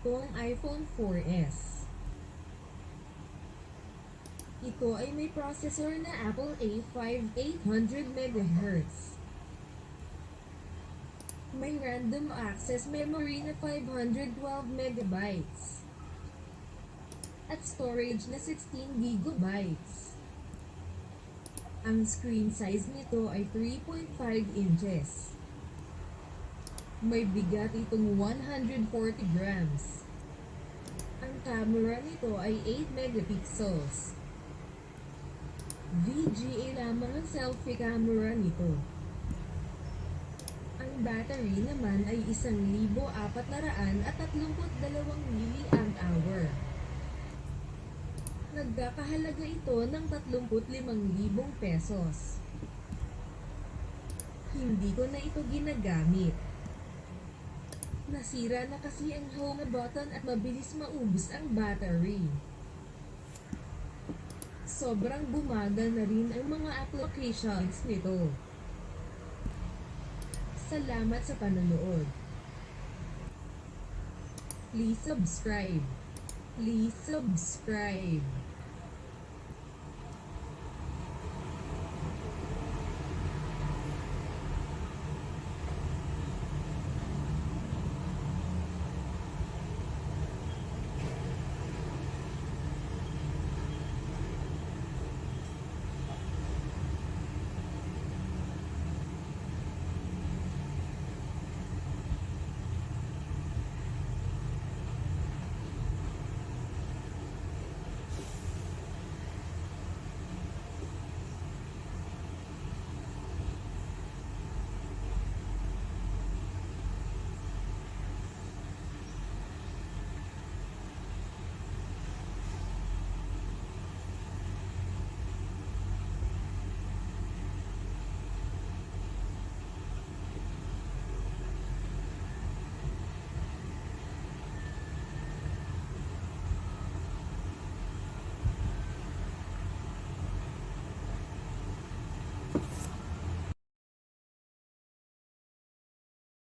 Ito ang iPhone 4S. Ito ay may processor na Apple A5 800 MHz. May random access memory na 512 MB. At storage na 16 GB. Ang screen size nito ay 3.5 inches. May bigat itong 140 grams. Ang camera nito ay 8 megapixels. VGA lamang ang selfie camera nito. Ang battery naman ay 1,432 mAh. Nagkakahalaga ito ng 35,000 pesos. Hindi ko na ito ginagamit. Nasira na kasi ang home button at mabilis maubos ang battery. Sobrang bumagal na rin ang mga applications nito. Salamat sa panonood. Please subscribe. Please subscribe.